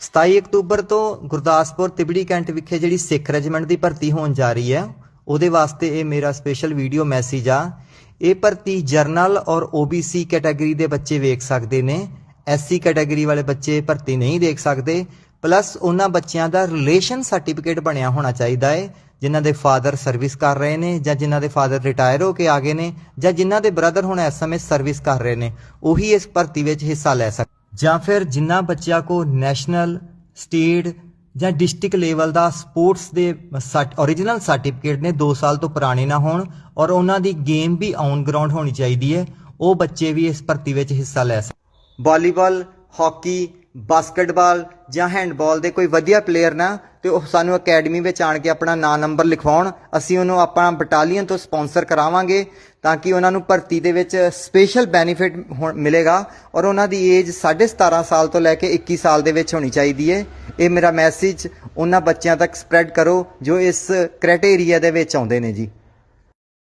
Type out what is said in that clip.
27 October ਤੋਂ Gurdaspur Tibri cantt ਵਿਖੇ ਜਿਹੜੀ ਸਿੱਖ ਰੈਜੀਮੈਂਟ ਦੀ ਭਰਤੀ ਹੋਣ ਜਾ ਰਹੀ ਹੈ, ਉਹਦੇ ਵਾਸਤੇ ਇਹ ਮੇਰਾ ਸਪੈਸ਼ਲ ਵੀਡੀਓ ਮੈਸੇਜ ਆ। ਇਹ ਭਰਤੀ ਜਰਨਲ ਔਰ OBC ਕੈਟਾਗਰੀ ਦੇ ਬੱਚੇ ਵੇਖ ਸਕਦੇ ਨੇ। SC ਕੈਟਾਗਰੀ ਵਾਲੇ ਬੱਚੇ ਭਰਤੀ ਨਹੀਂ ਦੇਖ ਸਕਦੇ। ਪਲੱਸ ਉਹਨਾਂ ਬੱਚਿਆਂ ਦਾ ਰਿਲੇਸ਼ਨ ਸਰਟੀਫਿਕੇਟ ਬਣਿਆ ਹੋਣਾ ਚਾਹੀਦਾ ਹੈ, ਜਿਨ੍ਹਾਂ ਦੇ ਫਾਦਰ ਸਰਵਿਸ ਕਰ ਰਹੇ ਨੇ ਜਾਂ ਜਿਨ੍ਹਾਂ ਦੇ ਫਾਦਰ ਰਿਟਾਇਰ ਹੋ ਕੇ ਆ ਗਏ ਨੇ ਜਾਂ ਜਿਨ੍ਹਾਂ ਦੇ ਬ੍ਰਦਰ ਹੁਣ ਇਸ ਸਮੇਂ ਸਰਵਿਸ ਕਰ ਰਹੇ ਨੇ। ਉਹੀ ਇਸ ਭਰਤੀ ਵਿੱਚ ਹਿੱਸਾ ਲੈ ਸਕਦੇ ਜਾਂ ਫਿਰ ਜਿਨ੍ਹਾਂ ਬੱਚਿਆਂ ਕੋ ਨੈਸ਼ਨਲ ਸਟੇਟ ਜਾਂ ਡਿਸਟ੍ਰਿਕਟ ਲੈਵਲ ਦਾ ਸਪੋਰਟਸ ਦੇ origignal ਸਰਟੀਫਿਕੇਟ ਨੇ 2 ਸਾਲ ਤੋਂ ਪੁਰਾਣੇ ਨਾ ਹੋਣ ਔਰ ਉਹਨਾਂ ਦੀ ਗੇਮ ਵੀ ਔਨ ਗਰਾਊਂਡ ਹੋਣੀ ਚਾਹੀਦੀ ਹੈ, ਉਹ ਬੱਚੇ ਵੀ ਇਸ ਭਰਤੀ ਵਿੱਚ ਹਿੱਸਾ ਲੈ ਸਕਣ। ਵਾਲੀਬਾਲ, ਹਾਕੀ ਬਾਸਕਟਬਾਲ ਜਾਂ ਹੈਂਡਬਾਲ ਦੇ ਕੋਈ ਵਧੀਆ ਪਲੇਅਰ ਨਾ, ਤੇ ਉਹ ਸਾਨੂੰ ਅਕੈਡਮੀ ਵਿੱਚ ਆਣ ਕੇ ਆਪਣਾ ਨਾਂ ਨੰਬਰ ਲਿਖਵਾਉਣ, ਅਸੀਂ ਉਹਨੂੰ ਆਪਣਾ ਬਟਾਲੀਅਨ ਤੋਂ ਸਪਾਂਸਰ ਕਰਾਵਾਂਗੇ ਤਾਂ ਕਿ ਉਹਨਾਂ ਨੂੰ ਭਰਤੀ ਦੇ ਵਿੱਚ ਸਪੈਸ਼ਲ ਬੈਨੀਫਿਟ ਮਿਲੇਗਾ ਔਰ ਉਹਨਾਂ ਦੀ ਏਜ 17.5 ਸਾਲ ਤੋਂ ਲੈ ਕੇ 21 ਸਾਲ ਦੇ ਵਿੱਚ ਹੋਣੀ ਚਾਹੀਦੀ ਹੈ ਇਹ ਮੇਰਾ ਮੈਸੇਜ ਉਹਨਾਂ ਬੱਚਿਆਂ ਤੱਕ ਸਪਰੈਡ ਕਰੋ ਜੋ ਇਸ ਕ੍ਰਾਈਟੇਰੀਆ ਦੇ ਵਿੱਚ ਆਉਂਦੇ ਨੇ ਜੀ।